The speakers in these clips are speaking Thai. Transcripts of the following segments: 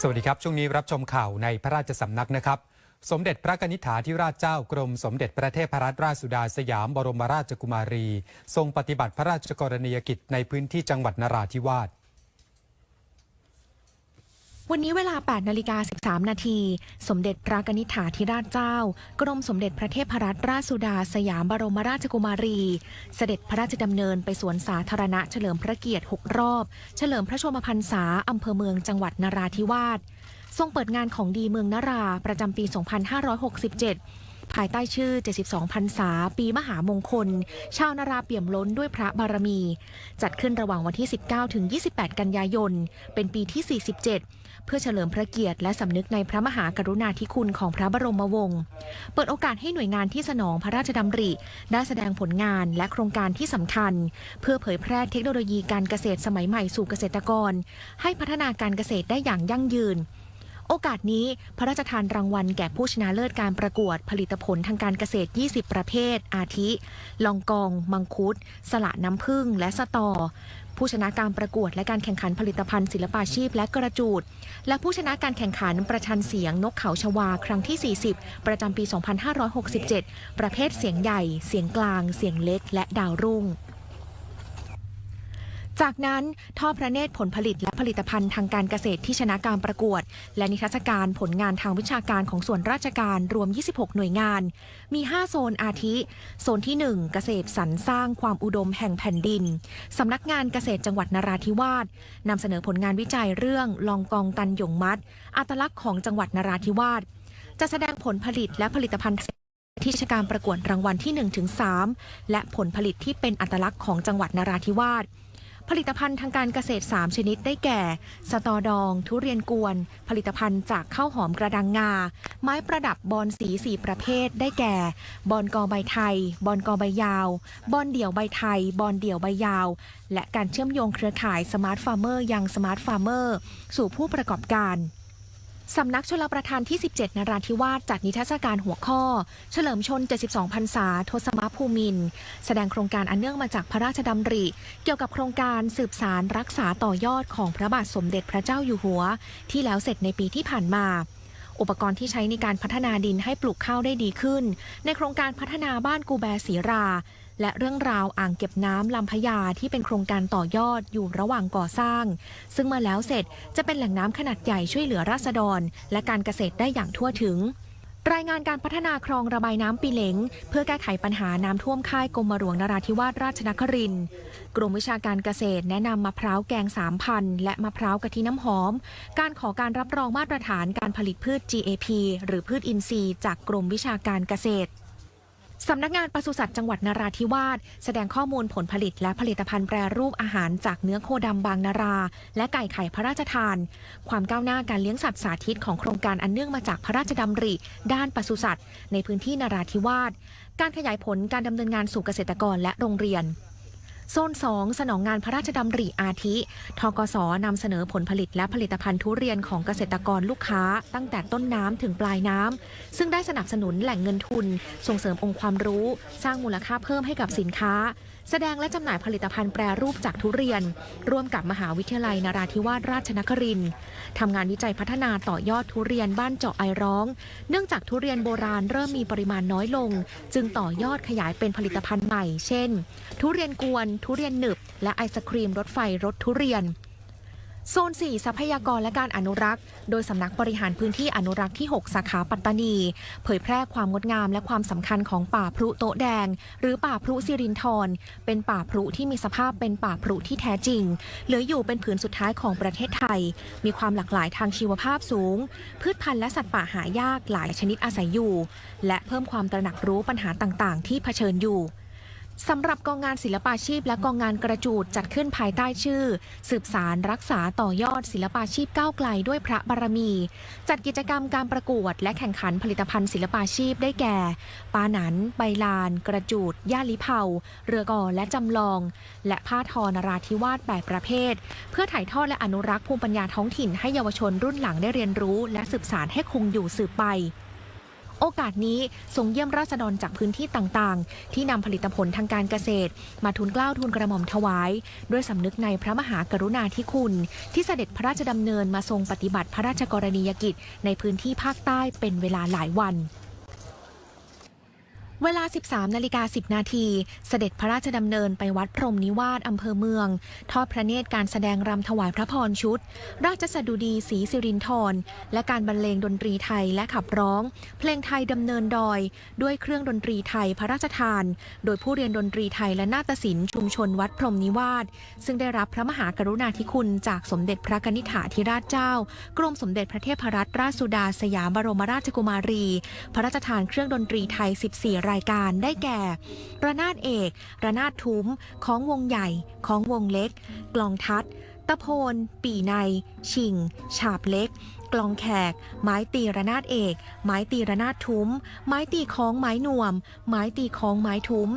สวัสดีครับ ช่วงนี้รับชมข่าวในพระราชสำนักนะครับ สมเด็จพระนิธิฐาธิราชเจ้ากรมสมเด็จพระเทพรัตนราชสุดาสยามบรมราชกุมารี ทรงปฏิบัติพระราชกรณียกิจในพื้นที่จังหวัดนราธิวาส วันนี้เวลา 8 นาฬิกา 13 นาที สมเด็จพระกนิษฐาธิราชเจ้า กรมสมเด็จพระเทพรัตนราชสุดาสยามบรมราชกุมารี เสด็จพระราชดำเนินไปสวนสาธารณะเฉลิมพระเกียรติ 6 รอบ เฉลิมพระชมพรรษาอำเภอเมืองจังหวัดนราธิวาส ทรงเปิดงานของดีเมืองนราประจำปี 2567 ภายใต้ชื่อ 72พรรษา ปีมหามงคล ชาวนาราเปี่ยมล้นด้วยพระบารมี จัดขึ้นระหว่างวันที่ 19 ถึง 28 กันยายน เป็นปีที่ 47 เพื่อเฉลิมพระเกียรติและสำนึกในพระมหากรุณาธิคุณของพระบรมวงศ์ เปิดโอกาสให้หน่วยงานที่สนองพระราชดำริ ได้แสดงผลงานและโครงการที่สำคัญ เพื่อเผยแพร่เทคโนโลยีการเกษตรสมัยใหม่สู่เกษตรกร ให้พัฒนาการเกษตรได้อย่างยั่งยืน โอกาสนี้พระราชทานรางวัลแก่ผู้ชนะเลิศการประกวดผลิตผลทางการเกษตร 20 ประเภท อาทิ ลองกอง มังคุด สละน้ำผึ้ง และสตอ ผู้ชนะการประกวดและการแข่งขันผลิตภัณฑ์ศิลปาชีพและกระจูด และผู้ชนะการแข่งขันประชันเสียงนกเขาชวาครั้งที่ 40 ประจำปี 2567 ประเภทเสียงใหญ่ เสียงกลาง เสียงเล็ก และดาวรุ่ง จากนั้นท่อพระเนตรผลผลิตและผลิตภัณฑ์ทางการเกษตรที่ชนะการประกวด และนิทรรศการผลงานทางวิชาการของส่วนราชการรวม 26 หน่วยงาน มี 5 โซนอาทิ โซนที่ 1 เกษตรสรรสร้างความอุดมแห่งแผ่นดิน สำนักงานเกษตรจังหวัดนราธิวาสนำเสนอผลงานวิจัยเรื่องลองกองตันหยงมัด อัตลักษณ์ของจังหวัดนราธิวาสจะแสดงผลผลิตและผลิตภัณฑ์ที่ชการประกวดรางวัลที่ 1-3 และผลผลิตที่เป็นอัตลักษณ์ของจังหวัดนราธิวาส ผลิตภัณฑ์ทางการเกษตร 3 ชนิดได้แก่ สตอดอง ทุเรียนกวน ผลิตภัณฑ์จากข้าวหอมกระดังงา ไม้ประดับบอลสีสี่ประเภทได้แก่ บอลกอใบไทย บอลกอใบยาว บอลเดี่ยวใบไทย บอลเดี่ยวใบยาว และการเชื่อมโยงเครือข่ายสมาร์ทฟาร์มเมอร์ยังสมาร์ทฟาร์มเมอร์สู่ผู้ประกอบการ สำนักชลประทานที่ 17 นราธิวาสจัดนิทรรศการหัวข้อ เฉลิมชน 72 พรรษา ทศมภูมิน แสดงโครงการอันเนื่องมาจากพระราชดำริ เกี่ยวกับโครงการสืบสารรักษาต่อยอดของพระบาทสมเด็จพระเจ้าอยู่หัว ที่แล้วเสร็จในปีที่ผ่านมา อุปกรณ์ที่ใช้ในการพัฒนาดินให้ปลูกข้าวได้ดีขึ้น ในโครงการพัฒนาบ้านกูแบศรีรา และเรื่องราวอ่างเก็บน้ำลำพญาที่เป็นโครงการต่อยอดอยู่ระหว่างก่อสร้าง ซึ่งเมื่อแล้วเสร็จจะเป็นแหล่งน้ำขนาดใหญ่ช่วยเหลือราษฎร และการเกษตรได้อย่างทั่วถึงรายงานการพัฒนาคลองระบายน้ำปีเหลงเพื่อแก้ไขปัญหาน้ำท่วมค่ายกรมหลวงนราธิวาสราชนครินกรมวิชาการเกษตรแนะนำมะพร้าวแกงสามพันและมะพร้าวกะทิน้ำหอม การขอการรับรองมาตรฐานการผลิตพืช GAP หรือพืชอินทรีย์จากกรมวิชาการเกษตร สำนักงานปศุสัตว์จังหวัดนราธิวาสแสดงข้อมูลผลผลิตและผลิตภัณฑ์แปรรูปอาหารจากเนื้อโคดำบางนารา และไก่ไข่พระราชทาน ความก้าวหน้าการเลี้ยงสัตว์สาธิตของโครงการอันเนื่องมาจากพระราชดำริ ด้านปศุสัตว์ในพื้นที่นราธิวาสการขยายผลการดำเนินงานสู่เกษตรกรและโรงเรียน โซน 2 สนองงานพระราชดำริอาทิ ทกศนำเสนอผลผลิตและผลิตภัณฑ์ทุเรียนของเกษตรกรลูกค้า ตั้งแต่ต้นน้ำถึงปลายน้ำ ซึ่งได้สนับสนุนแหล่งเงินทุน ส่งเสริมองค์ความรู้ สร้างมูลค่าเพิ่มให้กับสินค้า แสดงและจำหน่ายผลิตภัณฑ์แปรรูปจากทุเรียน ร่วมกับมหาวิทยาลัยนราธิวาสราชนครินทร์ทำงานวิจัยพัฒนาต่อยอดทุเรียนบ้านเจาะไอร้อง เนื่องจากทุเรียนโบราณเริ่มมีปริมาณน้อยลง จึงต่อยอดขยายเป็นผลิตภัณฑ์ใหม่ เช่น ทุเรียนกวน ทุเรียนหนึบ และไอศครีมรถไฟรถทุเรียน โซน 4 ทรัพยากรและการอนุรักษ์ โดยสำนักบริหารพื้นที่อนุรักษ์ที่ 6 สาขาปัตตานี เผยแพร่ความงดงามและความสำคัญของป่าพรุโต๊ะแดง หรือป่าพรุสิรินธรเป็นป่าพรุที่มีสภาพเป็นป่าพรุที่แท้จริง เหลืออยู่เป็นผืนสุดท้ายของประเทศไทย มีความหลากหลายทางชีวภาพสูง พืชพันธุ์และสัตว์ป่าหายากหลายชนิดอาศัยอยู่ และเพิ่มความตระหนักรู้ปัญหาต่างๆ ที่เผชิญอยู่ สำหรับกองงานศิลปาชีพและกองงานกระจูดจัดขึ้นภายใต้ชื่อ สืบสารรักษาต่อยอดศิลปาชีพก้าวไกลด้วยพระบารมี จัดกิจกรรมการประกวด และแข่งขันผลิตภัณฑ์ศิลปาชีพได้แก่ ปาหนัน ใบลาน กระจูดย่าลิเผาเรือกอและจำลอง และผ้าทอนราธิวาสแปดประเภท เพื่อถ่ายทอดและอนุรักษ์ภูมิปัญญาท้องถิ่นให้เยาวชนรุ่นหลังได้เรียนรู้ และสืบสารให้คงอยู่สืบไป โอกาสนี้ทรงเยี่ยมราษฎรจากพื้นที่ต่างๆ ที่นำผลิตผลทางการเกษตร มาทูลเกล้าทูลกระหม่อมถวาย ด้วยสำนึกในพระมหากรุณาธิคุณ ที่เสด็จพระราชดำเนินมาทรงปฏิบัติพระราชกรณียกิจ ในพื้นที่ภาคใต้เป็นเวลาหลายวัน เวลา 13 นาฬิกา 10 นาทีเสด็จพระราชดำเนินไปวัดพรมนิวาสอำเภอเมือง ทอดพระเนตรการแสดงรำถวายพระพรชุด ราชสดุดีศรีสิรินธรและการบรรเลงดนตรีไทยและขับร้อง เพลงไทยดำเนินดอย ด้วยเครื่องดนตรีไทยพระราชทาน โดยผู้เรียนดนตรีไทยและนาฏศิลป์ชุมชนวัดพรมนิวาสซึ่งได้รับพระมหากรุณาธิคุณจากสมเด็จพระนิษฐาธิราชเจ้า กรมสมเด็จพระเทพรัตนราชสุดาสยามบรมราชกุมารี พระราชทานเครื่องดนตรีไทย 14รายการได้แก่ ระนาดเอก ระนาดทุ้ม ของวงใหญ่ ของวงเล็ก กลองทัด ตะโพน ปีใน ชิง ฉาบเล็ก กลองแขก ไม้ตีระนาดเอก ไม้ตีระนาดทุ้ม ไม้ตีคล้องไม้นวม ไม้ตีคล้องไม้ทุ้ม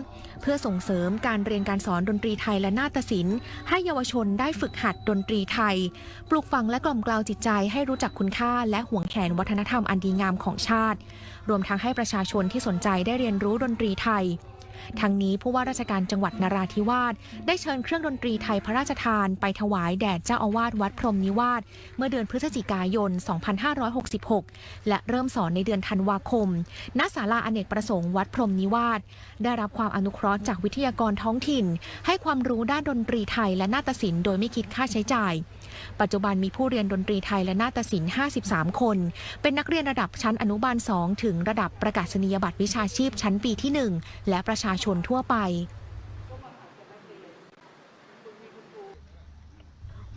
เพื่อส่งเสริมการเรียนการสอนดนตรีไทยและนาฏศิลป์ ให้เยาวชนได้ฝึกหัดดนตรีไทย ปลูกฝังและกล่อมกล่าวจิตใจให้รู้จักคุณค่า และห่วงแขนวัฒนธรรมอันดีงามของชาติ รวมทั้งให้ประชาชนที่สนใจได้เรียนรู้ดนตรีไทย ทั้งนี้ผู้ว่าราชการจังหวัดนราธิวาสได้เชิญเครื่องดนตรีไทยพระราชทานไปถวายแด่เจ้าอาวาสวัดพรมนิวาสเมื่อเดือนพฤศจิกายน 2566 และเริ่มสอนในเดือนธันวาคม ณ ศาลาอเนกประสงค์วัดพรมนิวาสได้รับความอนุเคราะห์จากวิทยากรท้องถิ่น ให้ความรู้ด้านดนตรีไทยและนาฏศิลป์โดยไม่คิดค่าใช้จ่าย ปัจจุบันมีผู้เรียนดนตรีไทยและนาฏศิลป์ 53 คน เป็นนักเรียนระดับชั้นอนุบาล 2 ถึงระดับประกาศนียบัตรวิชาชีพชั้นปีที่ 1 และประชาชนทั่วไป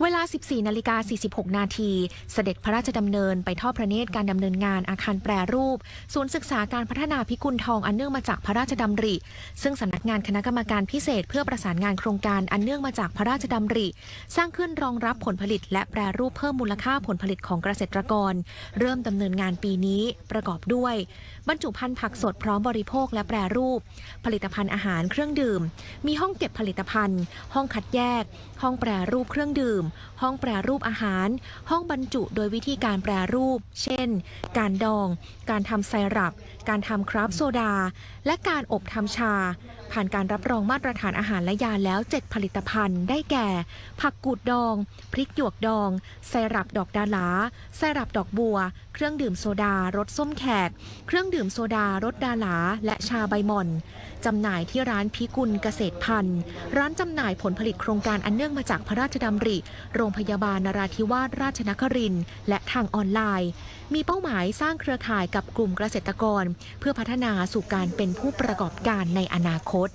เวลา 14นาฬิกา46 นาทีเสด็จพระราชดำเนินไปทอดพระเนตรการดำเนินงานอาคารแปรรูป ศูนย์ศึกษาการพัฒนาพิกุลทองอันเนื่องมาจากพระราชดำริ ซึ่งสำนักงานคณะกรรมการพิเศษ เพื่อประสานงานโครงการอันเนื่องมาจากพระราชดำริ สร้างขึ้นรองรับผลผลิต และแปรรูปเพิ่มมูลค่าผลผลิตของเกษตรกร เริ่มดำเนินงานปีนี้ประกอบด้วย บรรจุภัณฑ์ผักสดพร้อมบริโภคและแปรรูป ผลิตภัณฑ์อาหารเครื่องดื่ม มีห้องเก็บผลิตภัณฑ์ ห้องคัดแยก ห้องแปรรูปเครื่องดื่มห้องแปรรูปอาหาร ห้องบรรจุโดยวิธีการแปรรูป เช่น การดอง การทำไซรัป การทำคราฟโซดา และการอบทำชา ผ่านการรับรองมาตรฐานอาหารและยาแล้ว 7 ผลิตภัณฑ์ ได้แก่ ผักกูดดอง พริกหยวกดอง ไซรัปดอกดาลาไซรัปดอกบัว เครื่องดื่มโซดารสส้มแขก เครื่องดื่มโซดารสดาลา และชาใบหม่อนจำหน่ายที่ร้านพิกุลเกษตรพันธุ์ ร้านจำหน่ายผลผลิตโครงการอันเนื่องมาจากพระราชดำริโรงพยาบาลนราธิวาสราชนครินทร์และทางออนไลน์ มีเป้าหมายสร้างเครือข่ายกับกลุ่มเกษตรกร เพื่อพัฒนาสู่การเป็นผู้ประกอบการในอนาคต